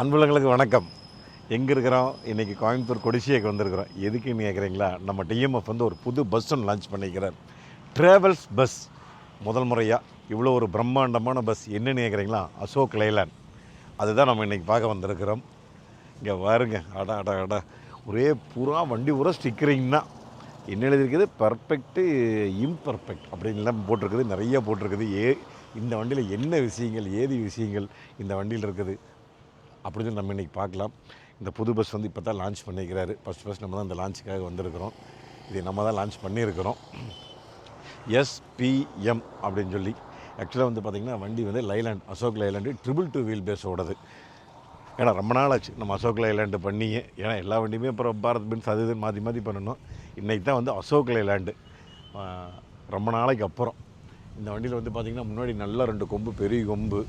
அன்புலங்களுக்கு வணக்கம். எங்கே இருக்கிறோம்? இன்றைக்கி கோயம்புத்தூர் கொடிசியக்கு வந்திருக்கிறோம். எதுக்குன்னு கேட்குறீங்களா நம்ம டிஎம்எஃப் வந்து ஒரு புது பஸ் ஒன்று லான்ச் பண்ணிக்கிறார். ட்ராவல்ஸ் பஸ் முதல் முறையாக இவ்வளோ ஒரு பிரம்மாண்டமான பஸ் என்னன்னு கேட்குறீங்களா அசோக் லைலாண்ட் அதுதான் நம்ம இன்றைக்கி பார்க்க வந்திருக்கிறோம். இங்கே பாருங்க அடா அடா அடா. ஒரே பூரா வண்டி பூரா ஸ்டிக்கரிங் தான் என்ன எழுதியிருக்குது? பர்ஃபெக்ட்டு இம்பர்ஃபெக்ட் அப்படின்லாம் போட்டிருக்குது. நிறைய போட்டிருக்குது. ஏ இந்த வண்டியில் என்ன விஷயங்கள் ஏதி விஷயங்கள் இந்த வண்டியில் இருக்குது? அப்படின்னு நம்ம இன்றைக்கி பார்க்கலாம். இந்த புது பஸ் வந்து இப்போ தான் லான்ச் பண்ணிக்கிறாரு. ஃபஸ்ட் ஃபஸ்ட் நம்ம தான் இந்த லான்ச்சுக்காக வந்திருக்கிறோம். இதை நம்ம தான் லான்ச் பண்ணியிருக்கிறோம். எஸ்பிஎம் அப்படின்னு சொல்லி. ஆக்சுவலாக வந்து பார்த்திங்கன்னா வண்டி வந்து Leyland Ashok Leyland triple two wheel பேஸோடது ஏன்னா ரொம்ப நாள் ஆச்சு. நம்ம அசோக் லைலாண்டு பண்ணியே ஏன்னா எல்லா வண்டியுமே அப்புறம் பாரத் பென்ஸ் அது இதுன்னு மாற்றி மாற்றி பண்ணணும். இன்றைக்கி தான் வந்து அசோக் லைலாண்டு ரொம்ப நாளைக்கு அப்புறம். இந்த வண்டியில் வந்து பார்த்திங்கன்னா முன்னாடி நல்ல ரெண்டு கொம்பு பெரிய கொம்பு.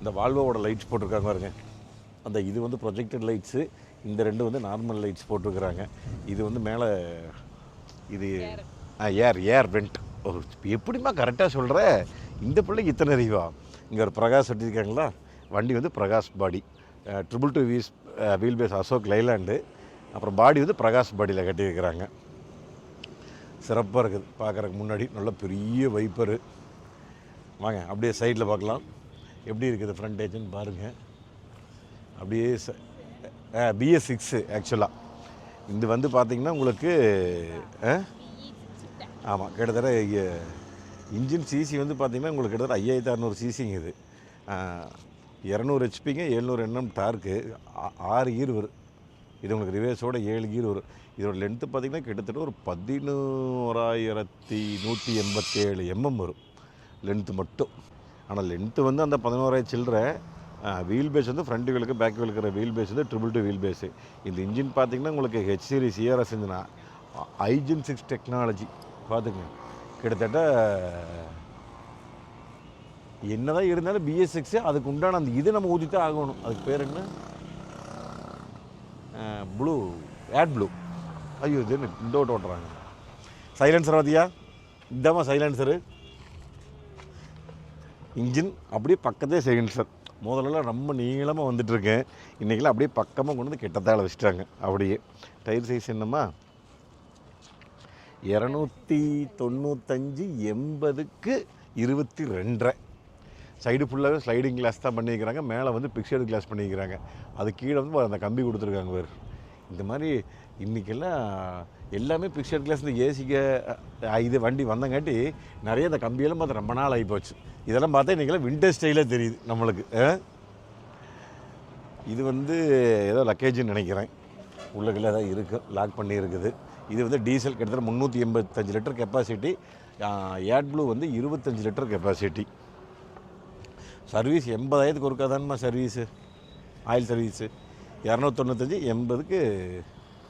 இந்த வால்வோவோட லைட்ஸ் போட்டிருக்காங்க பாருங்க. அந்த இது வந்து ப்ரொஜெக்டட் லைட்ஸு இந்த ரெண்டு வந்து நார்மல் லைட்ஸ் போட்டிருக்கிறாங்க. இது வந்து மேலே இது ஏர் ஏர் வெண்ட் ஓ எப்படிம்மா கரெக்டாக சொல்கிற இந்த பிள்ளைக்கு இத்தனை அறிவா? இங்கே ஒரு பிரகாஷ் ஒட்டியிருக்காங்களா வண்டி வந்து பிரகாஷ் பாடி. ட்ரிபிள் டூ வீஸ் வீல் பேஸ் அசோக் லைலாண்டு. அப்புறம் பாடி வந்து பிரகாஷ் பாடியில் கட்டியிருக்கிறாங்க. சிறப்பாக இருக்குது. பார்க்குறதுக்கு முன்னாடி நல்ல பெரிய வைப்பரு வாங்க அப்படியே சைடில் பார்க்கலாம். எப்படி இருக்குது ஃப்ரண்டேஜ்னு பாருங்கள் அப்படியே பிஎஸ் சிக்ஸு ஆக்சுவலாக இது வந்து பார்த்திங்கன்னா உங்களுக்கு ஆமாம் கிட்டத்தட்ட இன்ஜின் சிசி வந்து பார்த்திங்கன்னா உங்களுக்கு கிட்டத்தட்ட ஐயாயிரத்தி அறநூறு சிசிங்க இது. இரநூறு ஹெச்பிங்க எழுநூறு எண்ணம் டார்க்கு ஆறு ஈர் வரும் இது உங்களுக்கு ரிவேஸோட ஏழு கீர் வரும் இதோட லென்த்து பார்த்திங்கன்னா கிட்டத்தட்ட ஒரு பதினோராயிரத்தி நூற்றி எண்பத்தேழு எம்எம் வரும். லென்த்து மட்டும். ஆனால் லென்த்து வந்து அந்த பதினோராயிரம் சில்லற வீல் பேஸ் வந்து ஃப்ரண்ட் வீலுக்கு பேக் வீலுக்கு இருக்கிற வீல் பேஸ் வந்து ட்ரிபிள் டூ வீல் பேஸு இந்த இன்ஜின் பார்த்திங்கன்னா உங்களுக்கு ஹெச் சீரிஸ் இஆர்எஸ் இன்ஜினா ஐஜின் சிக்ஸ் டெக்னாலஜி பார்த்துங்க கிட்டத்தட்ட என்னதான் இருந்தாலும் பிஎஸ் சிக்ஸு அதுக்கு உண்டான அந்த இது நம்ம ஊற்றி தான் ஆகணும். அதுக்கு பேர் என்ன? ப்ளூ ஏட் ப்ளூ ஐயோ இது என்ன இந்த ஓட்டு ஓட்டுறாங்க சைலன்சர் பார்த்தியா இதாம்மா சைலன்சரு இன்ஜின் அப்படியே பக்கத்தே சைலன்சர் முதல்லலாம் ரொம்ப நீளமாக வந்துட்டுருக்கேன். இன்றைக்கெல்லாம் அப்படியே பக்கமாக கொண்டு வந்து கிட்டத்தால் வச்சுட்டாங்க. அப்படியே. டயர் சைஸ் என்னம்மா? இரநூத்தி தொண்ணூத்தஞ்சு எண்பதுக்கு இருபத்தி ரெண்டரை. சைடு ஃபுல்லாகவே ஸ்லைடிங் கிளாஸ் தான் பண்ணியிருக்கிறாங்க. மேலே வந்து பிக்சர்டு கிளாஸ் பண்ணியிருக்கிறாங்க. அது கீழே வந்து அந்த கம்பி கொடுத்துருக்காங்க வேறு இந்த மாதிரி இன்றைக்கெல்லாம் எல்லாமே பிக்சர் கிளாஸ் இந்த ஏசிக்க இது வண்டி வந்தங்காட்டி நிறைய இந்த கம்பியெல்லாம் பார்த்து ரொம்ப நாள் ஆகி போச்சு. இதெல்லாம் பார்த்தா இன்றைக்கெல்லாம் விண்டேஜ் ஸ்டைலாக தெரியுது நம்மளுக்கு ஆ? இது வந்து ஏதோ லக்கேஜ்னு நினைக்கிறேன். உள்ளுக்குள்ள தான் இருக்குது லாக் பண்ணி இருக்குது இது வந்து டீசல் கிட்டத்தட்ட முந்நூற்றி எண்பத்தஞ்சு லிட்டர் கெப்பாசிட்டி ஏட் ப்ளூ வந்து இருபத்தஞ்சு லிட்டர் கெப்பாசிட்டி சர்வீஸ் எண்பதாயிரத்துக்கு ஒருக்கா தானம்மா சர்வீஸு ஆயில் சர்வீஸு இரநூத்தொண்ணூத்தஞ்சு எண்பதுக்கு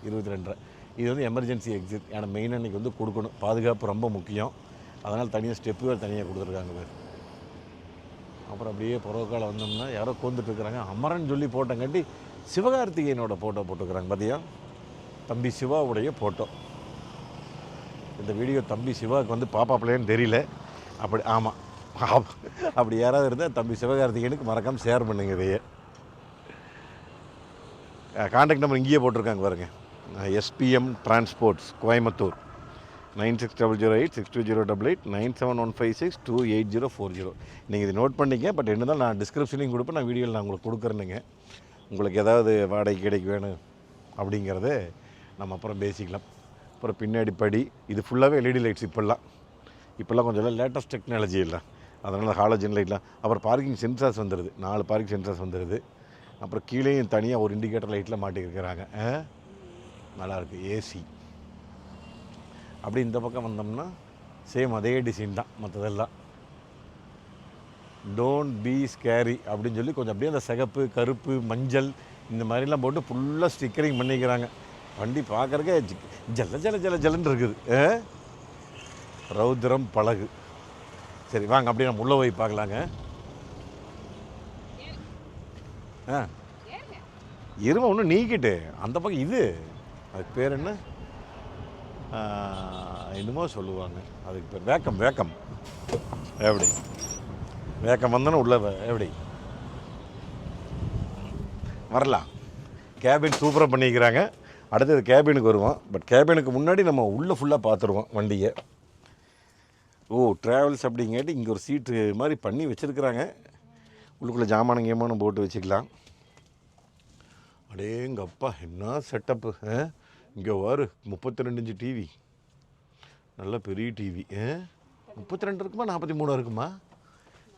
இருபத்தி ரெண்டரை இது வந்து எமர்ஜென்சி எக்ஸிட் ஏன்னா மெயின் அன்னைக்கு வந்து கொடுக்கணும். பாதுகாப்பு ரொம்ப முக்கியம். அதனால் தனியாக ஸ்டெப்பு வேறு தனியாக கொடுத்துருக்காங்க பேர். அப்புறம் அப்படியே புறக்கால வந்தோம்னா யாரோ கோந்துட்டுருக்குறாங்க. அமரன் சொல்லி போட்டங்காட்டி சிவகார்த்திகேயனோட ஃபோட்டோ போட்டுக்கிறாங்க பார்த்தியா தம்பி சிவாவுடைய ஃபோட்டோ இந்த வீடியோ தம்பி சிவாவுக்கு வந்து பாப்பா பிள்ளைன்னு தெரியல. அப்படி ஆமாம் அப்படி யாராவது இருந்தால் தம்பி சிவகார்த்திகேயனுக்கு மறக்காமல் ஷேர் பண்ணுங்க இதையே. காண்டாக்ட் நம்பர் இங்கேயே போட்டிருக்காங்க பாருங்க. SBM transports Coimbatore. Nine six double zero eight six two zero double eight nine seven one five six two eight zero four zero நீங்கள் இது நோட் பண்ணிக்க பட் என்னதான் நான் டிஸ்கிரிப்ஷனையும் கொடுப்பேன் நான் வீடியோவில் நான் உங்களுக்கு கொடுக்குறேனுங்க. உங்களுக்கு ஏதாவது வாடகை கிடைக்கு வேணும் அப்படிங்கிறத நம்ம அப்புறம் பேசிக்கலாம். அப்புறம் பின்னாடி படி இது ஃபுல்லாகவே எல்இடி லைட்ஸ் இப்போல்லாம். இப்போல்லாம் கொஞ்சம் லேட்டஸ்ட் டெக்னாலஜி இல்லை அதனால் ஹாலோஜன் லைட்லாம் அப்புறம் பார்க்கிங் சென்சார்ஸ் வந்துடுது நாலு பார்க்கிங் சென்சார்ஸ் வந்துடுது அப்புறம் கீழேயும் தனியாக ஒரு இண்டிகேட்டர் லைட்டில் மாட்டியிருக்கிறாங்க. நல்லாயிருக்கு. ஏசி அப்படி இந்த பக்கம் வந்தோம்னா சேம் அதே டிசைன் தான் மற்றதெல்லாம் டோன்ட் பி ஸ்கேரி அப்படின்னு சொல்லி கொஞ்சம் அப்படியே அந்த சிகப்பு கருப்பு மஞ்சள் இந்த மாதிரிலாம் போட்டு ஃபுல்லாக ஸ்டிக்கரிங் பண்ணிக்கிறாங்க. வண்டி பார்க்குறக்கே ஜல ஜல ஜல ஜலன்னு இருக்குது? ரௌத்ரம் பழகு. சரி வாங்க அப்படியே நம்ம உள்ளே போய் பார்க்கலாங்க. ஆ. எருமை ஒன்று நீக்கிட்டு. அந்த பக்கம் இது. அதுக்கு பேர் என்ன? என்னமோ சொல்லுவாங்க. அதுக்கு பேர் வேக்கம் வேக்கம். எப்படி வேக்கம் வந்தோன்னே உள்ள எப்படி வரலாம். கேபின் சூப்பராக பண்ணிக்கிறாங்க. அடுத்தது கேபினுக்கு வருவோம். பட் கேபினுக்கு முன்னாடி நம்ம உள்ளே ஃபுல்லாக பார்த்துருவோம் வண்டியை. ஓ ட்ராவல்ஸ் அப்படிங்காட்டி இங்கே ஒரு சீட்டு மாதிரி பண்ணி வச்சுருக்குறாங்க. உள்ளுக்குள்ளே ஜாமானம் கேமானம் போட்டு வச்சுக்கலாம். அடேங்கப்பா என்ன செட்டப்பு இங்கே வாரு முப்பத்தி ரெண்டு இன்ச்சு டிவி நல்ல பெரிய டிவி முப்பத்தி ரெண்டு இருக்குமா நாற்பத்தி மூணு இருக்குமா?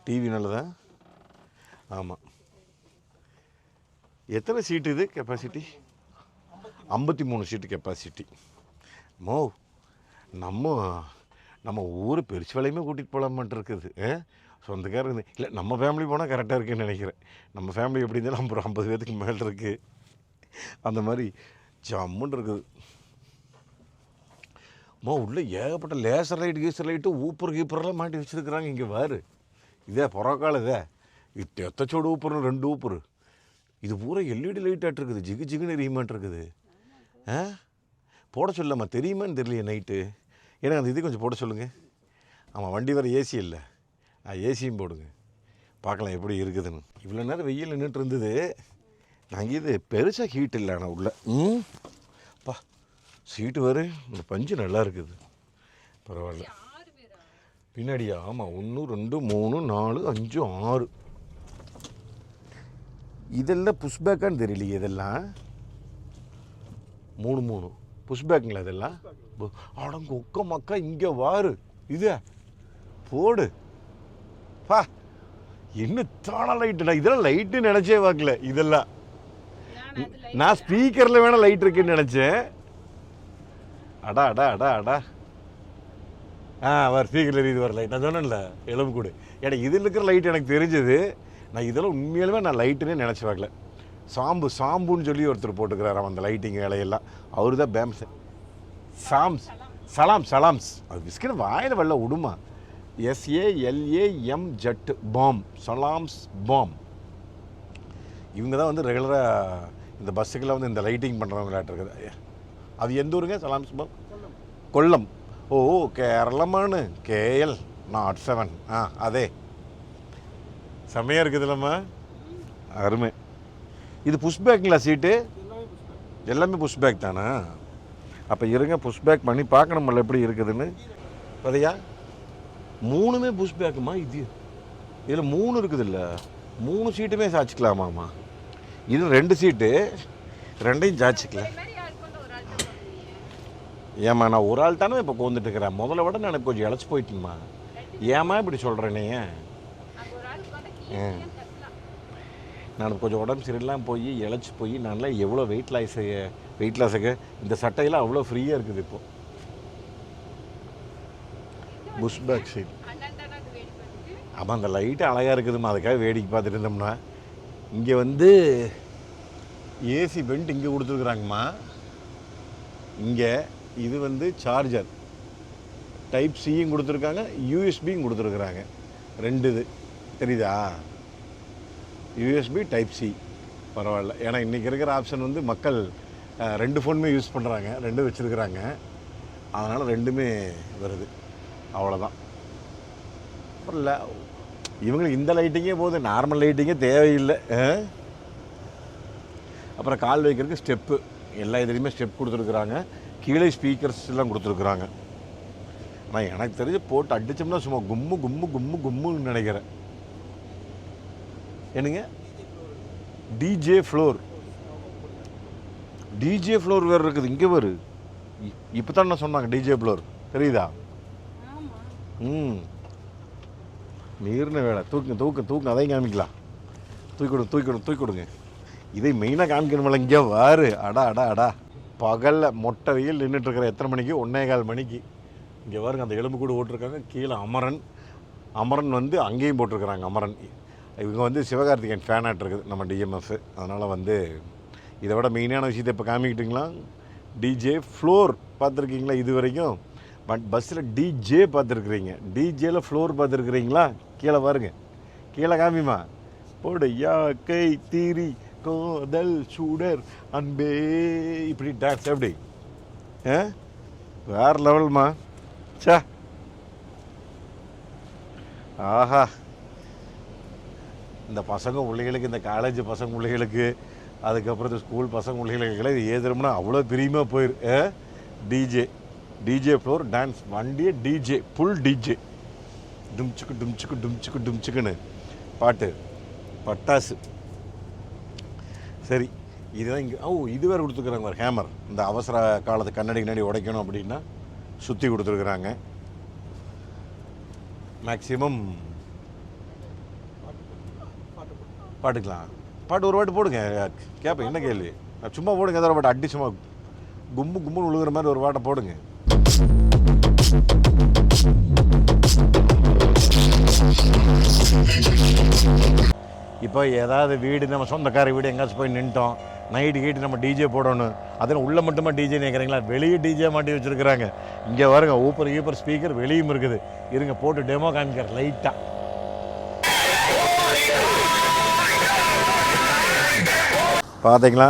டிவி நல்லதா? ஆமாம் எத்தனை சீட்டு இது கெப்பாசிட்டி ஐம்பத்தி மூணு சீட்டு கெப்பாசிட்டி மோ நம்ம நம்ம ஊர் பெருசு வேலையுமே கூட்டிகிட்டு போகலாமான் இருக்குது சொந்தக்காரங்க இல்லை நம்ம ஃபேமிலி போனால் கரெக்டாக இருக்குன்னு நினைக்கிறேன். நம்ம ஃபேமிலி எப்படி இருந்தாலும் ஒரு ஐம்பது பேர்த்துக்கு மேலே இருக்குது அந்த மாதிரி ஜம்முன்னு இருக்குது அம்மா உள்ளே ஏகப்பட்ட laser light geyser light woofer கீப்பரெல்லாம் மாட்டி வச்சுருக்குறாங்க. இங்கே பாரு. இதே புறக்கால இதே. இது எத்தச்சோடு ஊப்பர் ரெண்டு ஊப்பர். இது பூரா எல்இடி லைட்டாக இருக்குது ஜிகு ஜிகுன்னு எரியுமான் இருக்குது ஆ? போட சொல்லாமா தெரியுமான்னு தெரியலையே நைட்டு. எனக்கு அந்த இது கொஞ்சம் போட சொல்லுங்கள் ஆமாம் வண்டி வேறு ஏசி இல்லை. ஆ ஏசியும் போடுங்க. பார்க்கலாம் எப்படி இருக்குதுன்னு. இவ்வளோ நேரம் வெயில் நின்றுட்டு இருந்தது. இது பெருசாக ஹீட் இல்லை ஆனால் உள்ள. ம்? பா சீட்டு வேறு இந்த பஞ்சு நல்லா இருக்குது. பரவாயில்ல. பின்னாடியா ஆமாம் ஒன்று ரெண்டு மூணு நாலு அஞ்சு ஆறு. இதெல்லாம் புஷ்பேக்கான்னு தெரியலையே இதெல்லாம். மூணு மூணு. புஷ்பேக்குங்களா இதெல்லாம்? அடங்க ஒக்க மக்கா இங்கே வாரு. இது போடு. பா என்ன தான லைட்டுடா இதெல்லாம் லைட்டு நினச்சே பார்க்கல இதெல்லாம். நான் ஸ்பீக்கரில் வேணால் லைட் இருக்குன்னு நினச்சேன். அடா அடா அடா அடா. ஆ வர் ஸ்பீக்கரில் எரியுது வர லைட் நான் சொன்னேன்ல எலும்பு கூடு. ஏன்னா இதில் இருக்கிற லைட் எனக்கு தெரிஞ்சது. நான் இதெல்லாம் உண்மையாலுமே நான் லைட்டுன்னே நினச்சி பார்க்கல. சாம்பு சாம்புன்னு சொல்லி ஒருத்தர் போட்டுக்கிறாராம் அந்த லைட்டிங் வேலையெல்லாம். அவரு தான் பேம்ஸ். சாம்ஸ். சலாம் சலாம்ஸ் அது பிஸ்கட் வாயில் வெள்ள விடுமா எஸ்ஏஎல்ஏஎம் ஜட் பாம். சலாம்ஸ் பாம். இவங்க தான் வந்து ரெகுலராக இந்த பஸ்ஸுக்கெல்லாம் வந்து இந்த லைட்டிங் பண்ணுறவங்களாட்ட இருக்குது அது எந்த ஊருங்க? சலாம் சுபம் கொல்லம். ஓ கேரளமானு. KL naught seven. ஆ அதே. செம்மையாக இருக்குதுல்லம்மா. அருமை. இது புஷ் பேக்குங்களா சீட்டு எல்லாமே புஷ் பேக் தானா? அப்போ இருங்க புஷ் பேக் பண்ணி பார்க்கணும்ல எப்படி இருக்குதுன்னு. பதையா? மூணுமே புஷ்பேக்குமா இது? இதில் மூணு இருக்குது இல்லை மூணு சீட்டுமே சாச்சிக்கலாமாம்மா இது ரெண்டு சீட்டு ரெண்டையும் சாய்ச்சிக்கலாம் ஏம்மா நான் ஒரு ஆள் தானே இப்போ கோந்துட்டு இருக்கிறேன் முதல்ல விட நான் கொஞ்சம் இழைச்சி போயிட்டேம்மா ஏம்மா இப்படி சொல்கிறேனே நான் கொஞ்சம் உடம்பு சரியில்லாமல் போய் இழைச்சி போய் நல்லா எவ்வளோ வெயிட் லாஸ் வெயிட் லாஸுக்கு இந்த சட்டையெல்லாம் அவ்வளோ ஃப்ரீயாக இருக்குது இப்போ. புஷ் பேக் சீட் ஆமாம் அந்த லைட்டு அழகாக இருக்குதும்மா. அதுக்காக வேடிக்கை பார்த்துட்டு இருந்தோம்னா. இங்கே வந்து ஏசி பெண்ட் இங்கே கொடுத்துருக்குறாங்கம்மா. இங்கே இது வந்து சார்ஜர் டைப் சியும் கொடுத்துருக்காங்க யூஎஸ்பியும் கொடுத்துருக்குறாங்க. ரெண்டு இது. தெரியுதா? யூஎஸ்பி டைப் சி பரவாயில்ல. ஏன்னா இன்றைக்கி இருக்கிற ஆப்ஷன் வந்து மக்கள் ரெண்டு ஃபோனுமே யூஸ் பண்ணுறாங்க ரெண்டும் வச்சுருக்குறாங்க. அதனால் ரெண்டுமே வருது. அவ்வளோதான் அப்புறம் இல்லை இவங்களுக்கு இந்த லைட்டிங்கே போதும். நார்மல் லைட்டிங்கே தேவையில்லை. அப்புறம் கால் வைக்கிறதுக்கு ஸ்டெப்பு எல்லா இதுலேயுமே ஸ்டெப் கொடுத்துருக்குறாங்க. கீழே ஸ்பீக்கர்ஸ் எல்லாம் கொடுத்துருக்குறாங்க. ஆனால் எனக்கு தெரிஞ்சு போட்டு அடிச்சோம்னா சும்மா கும்மு கும்மு கும்மு கும்முன்னு நினைக்கிறேன். என்னங்க? டிஜே ஃப்ளோர் டிஜே ஃப்ளோர் வேறு இருக்குது. இங்கே வரு இப்போ தான் சொன்னாங்க டிஜே ஃப்ளோர் தெரியுதா? ம். மீறின வேலை. தூக்குங்க தூக்கு தூக்கு அதையும் காமிக்கலாம். தூக்கி கொடுங்க தூக்கி கொடுங்க தூக்கி கொடுங்க. இதை மெயினாக காமிக்கணுமில்ல இங்கே வாரு. அடா அடா அடா. பகலில் மொட்டை வெயில் நின்றுட்டுருக்கிற எத்தனை மணிக்கு? ஒன்றே கால் மணிக்கு. இங்கே பாருங்க அந்த எலும்பு கூடு போட்டிருக்காங்க கீழே அமரன். அமரன் வந்து அங்கேயும் போட்டிருக்கிறாங்க அமரன். இவங்க வந்து சிவகார்த்திகேயன் ஃபேனாட் இருக்குது நம்ம டிஎம்எஃப் அதனால் வந்து இதை விட மெயினான விஷயத்தை இப்போ காமிக்கிட்டிங்களா? டிஜே ஃப்ளோர் பார்த்துருக்கீங்களா? இது வரைக்கும். பட் பஸ்ஸில் டிஜே பார்த்துருக்குறீங்க. டிஜேயில் ஃப்ளோர் பார்த்துருக்குறீங்களா? கீழே பாருங்க. கீழே காமிமா போடு யா கை தீரி கோதல் சூடர் அன்பே. இப்படி டான்ஸ் எப்படி? ஆ? வேற லெவல்மா சா ஆஹா. இந்த பசங்க பிள்ளைகளுக்கு இந்த காலேஜ் பசங்க பிள்ளைகளுக்கு அதுக்கப்புறம் இந்த ஸ்கூல் பசங்க பிள்ளைகளுக்கு இது ஏதுறோம்னா அவ்வளோ பிரியமாக போயிரு டிஜே டிஜே ஃப்ளோர் டான்ஸ் வண்டியே டிஜே ஃபுல் டிஜே டும்ச்சுக்கு டும்ச்சுக்கு டும்ச்சுக்கு டும்ச்சுக்குன்னு. பாட்டு. பட்டாசு. சரி இதுதான் இங்கே ஓ இது வேறு கொடுத்துருக்குறாங்க ஒரு ஹேமர் இந்த அவசர காலத்து கண்ணாடி கண்ணாடி உடைக்கணும் அப்படின்னா சுற்றி கொடுத்துருக்குறாங்க. மேக்ஸிமம் பாட்டுக்கலாம். பாட்டு ஒரு பாட்டு போடுங்க கேட்பேன் என்ன கேள்வி? சும்மா போடுங்க ஏதாவது ஒரு பாட்டு அடி சும்மா கும்பு கும்புன்னு விழுகிற மாதிரி ஒரு பாட்டை போடுங்க. இப்போ ஏதாவது வீடு நம்ம சொந்தக்கார வீடு எங்கேயாச்சும் போய் நின்ட்டோம் நைட்டு கீட்டு நம்ம டிஜே போடணும் அதில் உள்ளே மட்டுமா டிஜே நினைக்கிறீங்களா? வெளியே டிஜே மாட்டி வச்சுருக்குறாங்க. இங்கே வருங்க ஊப்பர் ஈப்பர் ஸ்பீக்கர் வெளியும் இருக்குது. இருங்க போட்டு டெமோ காமிக்கிற லைட்டாக பார்த்தீங்களா?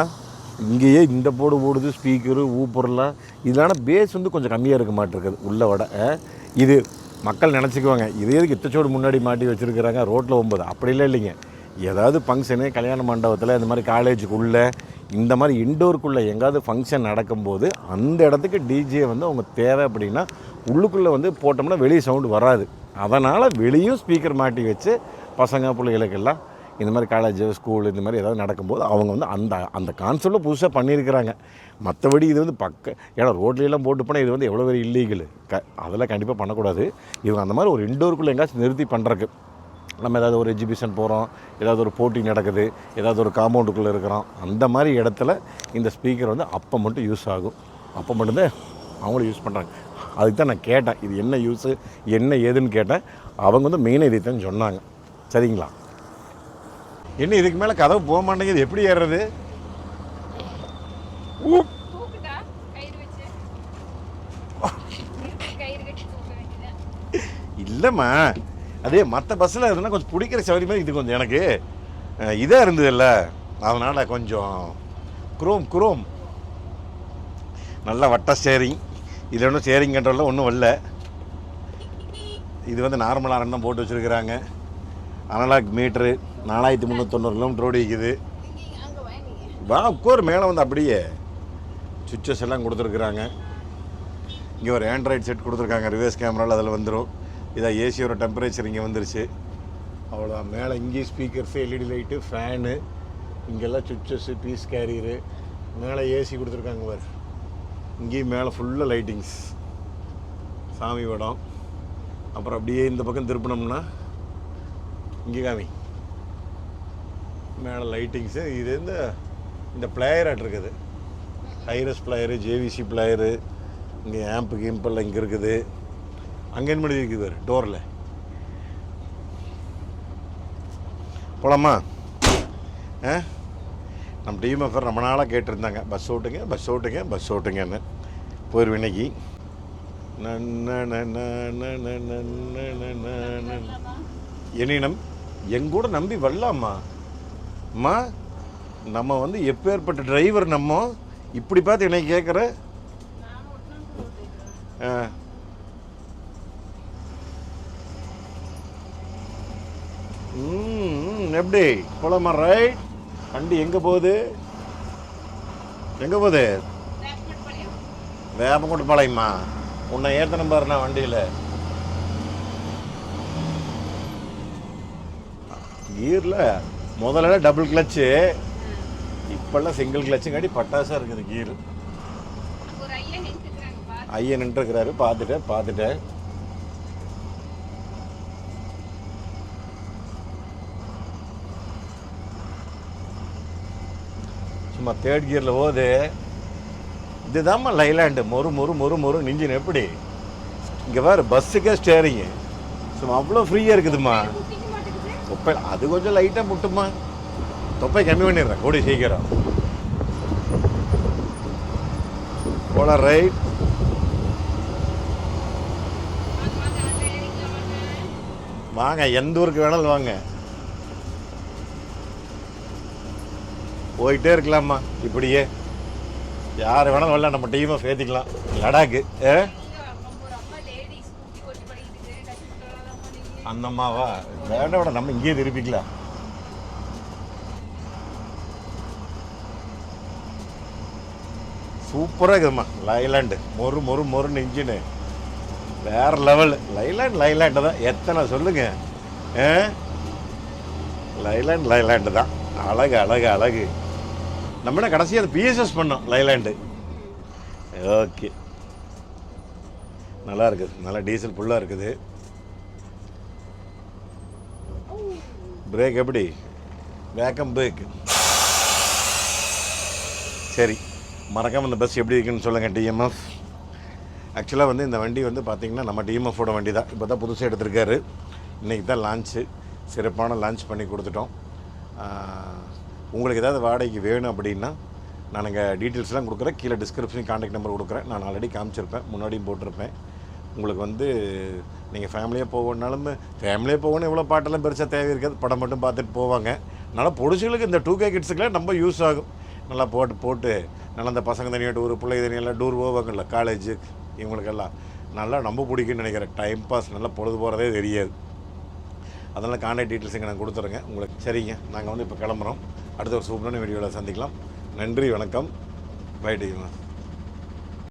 இங்கேயே இந்த போடு போடுது ஸ்பீக்கரு ஊப்பர்லாம் இதனால பேஸ் வந்து கொஞ்சம் கம்மியாக இருக்க மாட்டிருக்குது உள்ள விட. இது மக்கள் நினச்சிக்குவாங்க இது எதுக்கு இத்தச்சோடு முன்னாடி மாட்டி வச்சுருக்கிறாங்க? ரோட்டில் ஒம்பது. அப்படிலாம் இல்லைங்க. ஏதாவது ஃபங்க்ஷனு கல்யாண மண்டபத்தில் இந்த மாதிரி காலேஜுக்குள்ளே இந்த மாதிரி இன்டோருக்குள்ளே எங்காவது ஃபங்க்ஷன் நடக்கும்போது அந்த இடத்துக்கு டிஜே வந்து அவங்க தேவை அப்படின்னா உள்ளுக்குள்ளே வந்து போட்டோம்னா வெளியே சவுண்டு வராது. அதனால் வெளியும் ஸ்பீக்கர் மாட்டி வச்சு பசங்க பிள்ளைகளுக்கெல்லாம் இந்த மாதிரி காலேஜ் ஸ்கூல் இந்த மாதிரி ஏதாவது நடக்கும்போது அவங்க வந்து அந்த அந்த கான்செப்டில் புதுசாக பண்ணியிருக்கிறாங்க. மற்றபடி இது வந்து பக்க ஏன்னா ரோட்லையெல்லாம் போட்டு போனால் இது வந்து எவ்வளோ பெரிய இல்லீகல் க அதெல்லாம் கண்டிப்பாக பண்ணக்கூடாது. இவங்க அந்த மாதிரி ஒரு இண்டோருக்குள்ளே எங்கேயாச்சும் நிறுத்தி பண்ணுறக்கு நம்ம ஏதாவது ஒரு எக்ஸிபிஷன் போகிறோம் ஏதாவது ஒரு போட்டி நடக்குது ஏதாவது ஒரு காம்பவுண்டுக்குள்ளே இருக்கிறோம். அந்த மாதிரி இடத்துல இந்த ஸ்பீக்கர் வந்து அப்போ மட்டும் யூஸ் ஆகும். அப்போ மட்டும்தான் அவங்களும் யூஸ் பண்ணுறாங்க அதுக்கு தான் நான் கேட்டேன் இது என்ன யூஸு என்ன ஏதுன்னு கேட்டேன். அவங்க வந்து மெயினாக இதை தான் சொன்னாங்க. சரிங்களா? என்ன இதுக்கு மேலே கதவு போக மாட்டேங்குது. எப்படி ஏறுறது? இல்லைம்மா. அதே மற்ற பஸ்ஸில் இருந்தால் கொஞ்சம் பிடிக்கிற சௌகரியமே இது கொஞ்சம் எனக்கு. இதாக இருந்ததில்ல. அதனால் கொஞ்சம் குரோம் குரோம். நல்ல வட்ட ஸ்டேரிங் இது ஒன்றும் ஸ்டேரிங் கண்ட்ரோலில் ஒன்றும் வரல. இது வந்து நார்மலாக தான் போட்டு வச்சுருக்குறாங்க. அனலாக் மீட்ரு நாலாயிரத்தி முந்நூற்றொண்ணூறு கிலோமீட்டர் ஓடிக்குது. வா உட்கார் மேலே வந்து அப்படியே. சுவிச்சஸ் எல்லாம் கொடுத்துருக்குறாங்க. இங்கே ஒரு ஆண்ட்ராய்டு செட் கொடுத்துருக்காங்க ரிவர்ஸ் கேமராவில் அதில் வந்துடும் இதாக ஏசியோட டெம்பரேச்சர் இங்கே வந்துருச்சு. அவ்வளோ மேலே இங்கேயும் ஸ்பீக்கர்ஸு எல்இடி லைட்டு ஃபேனு இங்கெல்லாம் சுவிச்சஸ்ஸு பீஸ் கேரியரு மேலே ஏசி கொடுத்துருக்காங்க பாரு. இங்கேயும் மேலே ஃபுல்லாக லைட்டிங்ஸ் சாமி படம். அப்புறம் அப்படியே இந்த பக்கம் திருப்பினோம்னா இங்கே காமி மேலே லைட்டிங்ஸு இது இந்த இந்த பிளேயர் இருக்குது ஹைரஸ் பிளேயரு ஜேவிசி பிளேயரு இங்கே ஆம்பு கிம்பெல்லாம் இங்கே இருக்குது அங்கே என்ன பண்ணி இருக்குது டோரில் போலாமா ஆ நம்ம டிஎம்எஃப்ஆர் ரொம்ப நாளாக கேட்டிருந்தாங்க பஸ் ஓட்டுங்க பஸ் ஓட்டுங்க பஸ் ஓட்டுங்கன்னு போயிரு இன்னைக்கு நன்ன நன்ன நன்ன நன்ன நன்ன நன்ன. எங்கூட நம்பி வரலாமா? அம்மா நம்ம வந்து எப்பேற்பட்ட டிரைவர் நம்ம? இப்படி பார்த்து என்னை கேட்குற? ஆ. எப்படி? போலாமா ரைட் வண்டி எங்கே போகுது? எங்கே போகுது? வேப்பங்கோட்டு பாளையம்மா உன்னை ஏற்றணும் பாரு நான் வண்டியில். கீரில் முதல்ல டபுள் கிளச்சு இப்போல்லாம் சிங்கிள் கிளச்சுங்காட்டி பட்டாசாக இருக்குது கீர் ஐயன் நின்றுருக்கிறாரு பார்த்துட்டேன் பார்த்துட்டேன். சும்மா தேர்ட் கியரில் போகுது. இதுதாம்மா லைலாண்டு மொறு மொறு மொறு மொறு. நிஞ்சின் எப்படி? இங்கே வேறு பஸ்ஸுக்கே ஸ்டேரிங்கு சும்மா அவ்வளோ ஃப்ரீயாக மாட்டேங்குது தொப்பை அது கொஞ்சம் லைட்டாக முட்டுமா தொப்பை கம்மி பண்ணிடுறேன் கூடி சீக்கிரம் போலாம் ரைட் வாங்க எந்த ஊருக்கு வேணாலும் வாங்க போயிட்டே இருக்கலாமா இப்படியே யார் வேணாலும் வரல நம்ம டீமை சேர்த்திக்கலாம் லடாக்கு ஏ இங்க நம்ம ஒரு அம்மா லேடி ஸ்கூட்டி ஓட்டி படிக்கிட்டு டச் பண்ணலாம் அந்த அம்மாவா வேண்டாம் நம்ம இங்கேயே திருப்பிக்கலாம். சூப்பராக இருக்குதும்மா லைலாண்டு. மொறு மொறு மொறுன்னு இன்ஜினு வேற லெவல் லைலாண்ட் லைலாண்டு தான். எத்தனை சொல்லுங்க? ஆ? லைலாண்ட் லைலாண்டு தான். அழகு அழகு அழகு. நம்ம கடைசியாக அது பிஎஸ்எஸ் பண்ணோம் லைலாண்டு. ஓகே. நல்லா இருக்குது. நல்லா டீசல் ஃபுல்லாக இருக்குது. பிரேக் எப்படி? வேக்கம் பிரேக் சரி. மறக்காமல் இந்த பஸ் எப்படி இருக்குன்னு சொல்லுங்கள் டிஎம்எஃப் ஆக்சுவலாக வந்து இந்த வண்டி வந்து பார்த்திங்கன்னா நம்ம டிஎம்எஃபோட வண்டி தான் இப்போ தான் புதுசாக எடுத்திருக்காரு. இன்றைக்கி தான் லான்ச்சு சிறப்பான லான்ச் பண்ணி கொடுத்துட்டோம். உங்களுக்கு ஏதாவது வாடகைக்கு வேணும் அப்படின்னா நான் இங்கே டீட்டெயில்ஸ்லாம் கொடுக்குறேன். கீழே டிஸ்கிரிப்ஷன் காண்டாக்ட் நம்பர் கொடுக்குறேன். நான் ஆல்ரெடி காமிச்சிருப்பேன். முன்னாடியும் போட்டிருப்பேன். உங்களுக்கு வந்து நீங்கள் ஃபேமிலியாக போகணுனாலும் ஃபேமிலியாக போகணும் இவ்வளோ பாட்டெல்லாம் பெருசாக தேவை இருக்காது. படம் மட்டும் பார்த்துட்டு போவாங்க. நல்லா பொடிச்சுகளுக்கு இந்த டூ கே கிட்ஸுக்கெல்லாம் ரொம்ப யூஸ் ஆகும். நல்லா போட்டு போட்டு நல்லா இந்த பசங்க தனியாக டூர் பிள்ளை தனியெல்லாம் டூர் போவாங்கல்ல காலேஜு இவங்களுக்கெல்லாம் நல்லா ரொம்ப பிடிக்கும்னு நினைக்கிறேன். டைம் பாஸ் நல்லா பொழுது போகிறதே தெரியாது. அதனால் கான்டாக்ட் டீட்டெயில்ஸ் இங்கே நான் கொடுத்துறேங்க. உங்களுக்கு சரிங்க. நாங்கள் வந்து இப்போ கிளம்புறோம். அடுத்த ஒரு சூப்பரான வீடியோவில் சந்திக்கலாம். நன்றி வணக்கம். பை டீங்களா